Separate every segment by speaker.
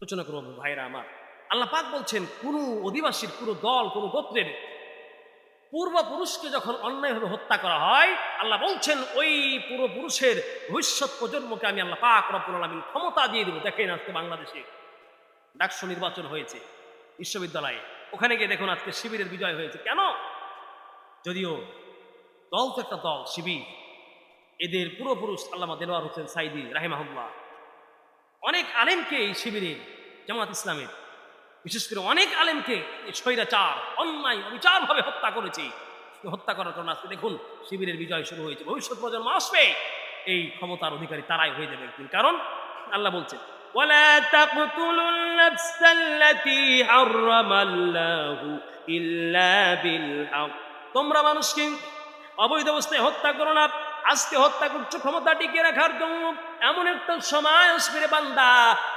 Speaker 1: আলোচনা করব ভাইরা আমার। আল্লাহ পাক বলছেন, কোন অধিবাসীর পুরো দল, কোন গোত্রের পূর্বপুরুষকে যখন অন্যায়ভাবে হত্যা করা হয়, আল্লাহ বলছেন, ওই পূর্বপুরুষের ভবিষ্যৎ প্রজন্মকে আমি আল্লাহ পাক রব্বুল ক্ষমতা দিয়ে দেবো। দেখেন আজকে বাংলাদেশে ডাকসু নির্বাচন হয়েছে বিশ্ববিদ্যালয়ে। ওখানে গিয়ে দেখুন আজকে শিবিরের বিজয় হয়েছে। কেন? যদিও দল তো একটা দল, শিবির। এদের পূর্বপুরুষ আল্লামা দেলোয়ার হোসেন সাইদি, রাহেমাহুল্লাহ অনেক আলেমকে এই শিবিরে জামাত ইসলামের বিশেষ করে অনেক আলেমকে এই স্বৈরাচার অন্যায় অবিচারভাবে হত্যা করেছে হত্যা করার কারণে আজকে দেখুন শিবিরের বিজয় শুরু হয়েছে ভবিষ্যৎ প্রজন্ম আসবে এই ক্ষমতার অধিকারী তারাই হয়ে যাবে একদিন কারণ আল্লাহ বলছেন ولا تقتلوا النفس التي حرم الله إلا بالحق তোমরা মানুষকে অবৈধ অবস্থায় হত্যা করো না আজকে হত্যা করছো ক্ষমতা টিকে রাখার জন্য এমন একটা সময় আসবে রে বান্দা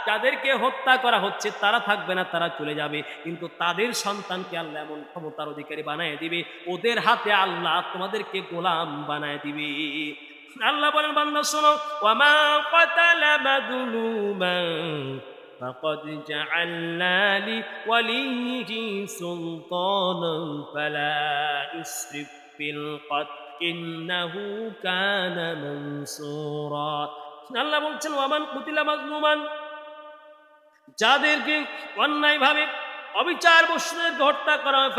Speaker 1: যাদেরকে হত্যা করা হচ্ছে তারা থাকবে না তারা চলে যাবে কিন্তু তাদের সন্তানকে আল্লাহ এমন ক্ষমতার অধিকারী বানায় দিবে ওদের হাতে আল্লাহ তোমাদেরকে গোলাম বানায় দিবে আল্লাহ বলেন বান্দা শোনো ওয়ামা কাতালা মাযলুমান فقد جعلنا لوليه سلطانا فلا يسرف في القتل ইন্নাহু কানা মানসুরা। আল্লাহ বলছেন, ওয়ামান কুতিলা মাজলুমান। যাদেরকে অন্যায়ভাবে অবিচার বসুদেরকে হত্যা করা হয়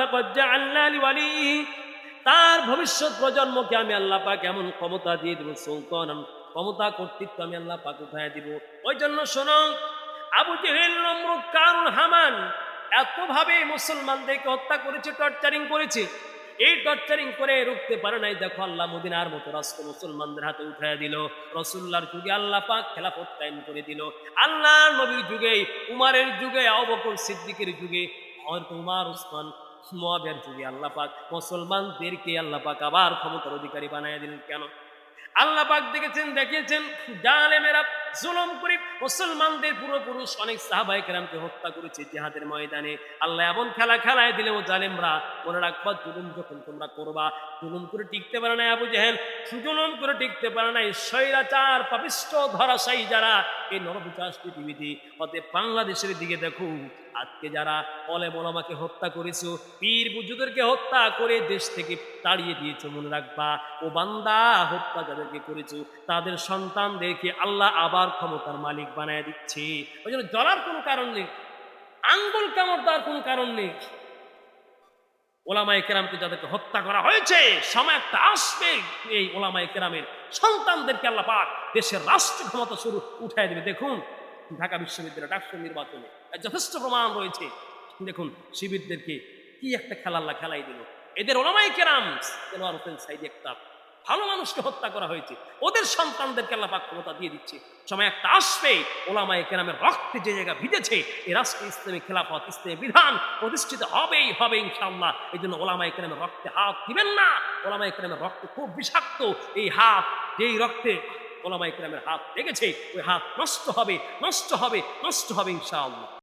Speaker 1: আল্লাহ তার ভবিষ্যৎ প্রজন্মকে আমি আল্লাহ পাক এমন ক্ষমতা দিয়ে দেবো, সুলতান, ক্ষমতা কর্তৃত্ব আমি আল্লাহ পাক উঠায় দিব। ওই জন্য শোনো, আবু জেহেল নমরুদ কারুল হামান এতভাবে মুসলমানদেরকে হত্যা করেছে, টর্চারিং করেছে এই টর্চারিং করে রুখতে পারে নাই। দেখো আল্লাহ মদিনার মতো রাষ্ট্র মুসলমানদের হাতে উঠায় দিল। রসুল্লার যুগে আল্লাহ পাক খেলাফত কায়েম করে দিল। আল্লাহ নবীর যুগে, উমারের যুগে অবকর সিদ্দিকের যুগে উমার, উসমান মোয়াবের যুগে আল্লাহ পাক মুসলমানদেরকে আল্লাহ পাক আবার ক্ষমতার অধিকারী বানায় দিলেন। কেন? আল্লাহ পাক দেখেছেন, দেখিয়েছেন, জালেমেরা জুলুম করে মুসলমানদের পূর্বপুরুষ অনেক সাহাবাই কেরামকে হত্যা করেছে জিহাদের ময়দানে। আল্লাহ এমন খেলা খেলায় দিলে, ও জালেমরা মনে রাখবা, জুলুম যখন তোমরা করবা, জুলুম করে টিকতে পারে না আবু জাহেল সুজুলুম করে টিকতে পারে না শৈরাচার পাপিষ্ট ধরাশায়ী যারা, এই নরবিকাশ পৃথিবীতে অতএব বাংলাদেশের দিকে দেখো আজকে যারা অলে মোলামাকে হত্যা করেছ, পীর বুজুদেরকে হত্যা করে দেশ থেকে তাড়িয়ে দিয়েছ, মনে রাখবা। ও বান্দা, হত্যা যাদেরকে করেছ, তাদের সন্তানদেরকে আল্লাহ আবার ক্ষমতার মালিক বানায় দিচ্ছে। ওই জন্য জ্বলার কোনো কারণ নেই, আঙ্গুল কামড় দেওয়ার কোনো কারণ নেই। ওলামাই কেরামকে যাদেরকে হত্যা করা হয়েছে, সময় একটা আসবে, এই ওলামাই কেরামের সন্তানদেরকে আল্লাহ পাক দেশের রাষ্ট্র ক্ষমতা শুরু উঠায় দেবে। দেখুন ঢাকা বিশ্ববিদ্যালয় ডাক্তার নির্বাচনে যথেষ্ট প্রমাণ রয়েছে। দেখুন, শিবিরদেরকে কি একটা খেলা আল্লাহ খেলাই দিল। এদের ওলামাই কেরাম হোসেন সাইদি ভালো মানুষকে হত্যা করা হয়েছে। ওদের সন্তানদেরকে আল্লাহ ক্ষমতা দিয়ে দিচ্ছে। সময় একটা আসবে ওলামাই কেরামের রক্তে যে জায়গা ভিজেছে, এ রাষ্ট্র ইসলামী খেলাফত, ইসলামী বিধান প্রতিষ্ঠিত হবেই, হবে ইনশাল্লাহ এই জন্য ওলামাই কেরামের রক্তে হাত দিবেন না। ওলামাই কেরামের রক্ত খুব বিষাক্ত এই হাত, যেই রক্তে ওলামাই ইকরামের হাত লেগেছে ওই হাত নষ্ট হবে নষ্ট হবে নষ্ট হবে ইনশাআল্লাহ।